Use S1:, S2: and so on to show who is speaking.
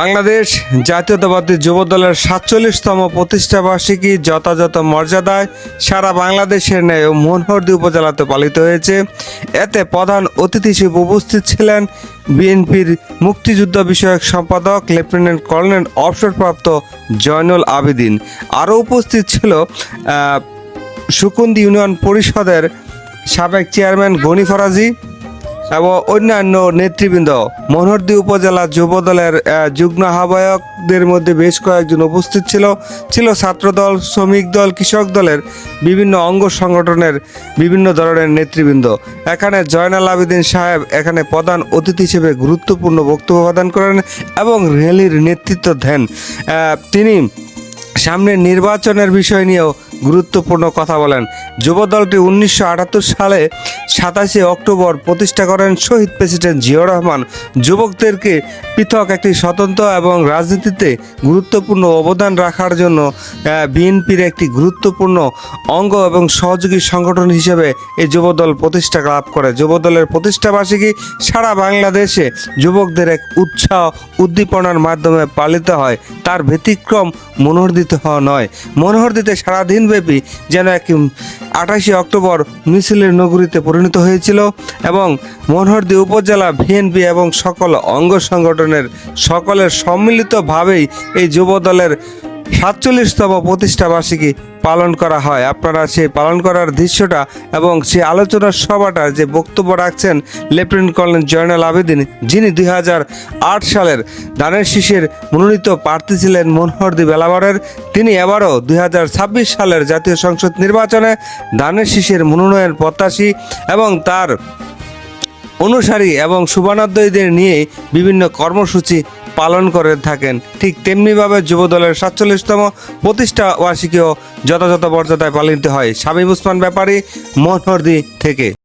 S1: বাংলাদেশ জাতীয়তাবাদী যুব দলের সাতচল্লিশতম প্রতিষ্ঠা বার্ষিকী যথাযথ মর্যাদায় সারা বাংলাদেশের ন্যায় মনোহরদী উপজেলাতে পালিত হয়েছে। এতে প্রধান অতিথি হিসেবে উপস্থিত ছিলেন বিএনপির মুক্তিযুদ্ধ বিষয়ক সম্পাদক লেফটেন্যান্ট কর্নেল অবসরপ্রাপ্ত জয়নুল আবেদিন। আরও উপস্থিত ছিল সুকুন্দি ইউনিয়ন পরিষদের সাবেক চেয়ারম্যান গনি ফরাজি এবং অন্যান্য নেতৃবৃন্দ। মনোহরদী উপজেলা যুব দলের যুগ্ম আহ্বায়কদের মধ্যে বেশ কয়েকজন উপস্থিত ছিল। ছিল ছাত্রদল, শ্রমিক দল, কৃষক দলের বিভিন্ন অঙ্গ সংগঠনের বিভিন্ন ধরনের নেতৃবৃন্দ। এখানে জয়নাল আবেদিন সাহেব এখানে প্রধান অতিথি হিসেবে গুরুত্বপূর্ণ বক্তব্য প্রদান করেন এবং র্যালির নেতৃত্ব দেন। তিনি সামনের নির্বাচনের বিষয় নিয়েও গুরুত্বপূর্ণ কথা বলেন। যুব দলটি উনিশশো সালে সাতাশে অক্টোবর প্রতিষ্ঠা করেন শহীদ প্রেসিডেন্ট জিয়াউর রহমান। যুবকদেরকে পৃথক একটি স্বতন্ত্র এবং রাজনীতিতে গুরুত্বপূর্ণ অবদান রাখার জন্য বিএনপির একটি গুরুত্বপূর্ণ অঙ্গ এবং সহযোগী সংগঠন হিসেবে এই যুবদল প্রতিষ্ঠা লাভ করে। যুবদলের প্রতিষ্ঠাবার্ষিকী সারা বাংলাদেশে যুবকদের এক উৎসাহ উদ্দীপনার মাধ্যমে পালিত হয়। তার ব্যতিক্রম মনোহরদিত হওয়া নয়। মনোহরদিতে সারাদিনব্যাপী যেন এক আঠাশে অক্টোবর মিছিলের নগরীতে পরিণত হয়েছিল এবং মনোহরদি উপজেলা বিএনপি এবং সকল অঙ্গ সংগঠনের সকলের সম্মিলিতভাবেই এই যুবদলের সাতচল্লিশতম প্রতিষ্ঠা বার্ষিকী পালন করা হয়। আপনারা সেই পালন করার দৃশ্যটা এবং সেই আলোচনার সভাটা যে বক্তব্য রাখছেন লেফটেন্যান্ট কর্নেল জয়নাল আবেদিন, যিনি দুই হাজার আট সালের দানের শীষের মনোনীত প্রার্থী ছিলেন মনোহরদী বেলাবারের, তিনি এবারও দুই হাজার ছাব্বিশ সালের জাতীয় সংসদ নির্বাচনে দানের শীষের মনোনয়ন প্রত্যাশী এবং তার অনুসারী এবং শুভানাদ্বয়ীদের নিয়ে বিভিন্ন কর্মসূচি পালন করে থাকেন। ঠিক তেমনিভাবে যুবদলের সাতচল্লিশতম প্রতিষ্ঠা বার্ষিকীও যথাযথ মর্যাদায় পালিত হয়। স্বামী উসমান ব্যাপারী, মনোহরদি থেকে।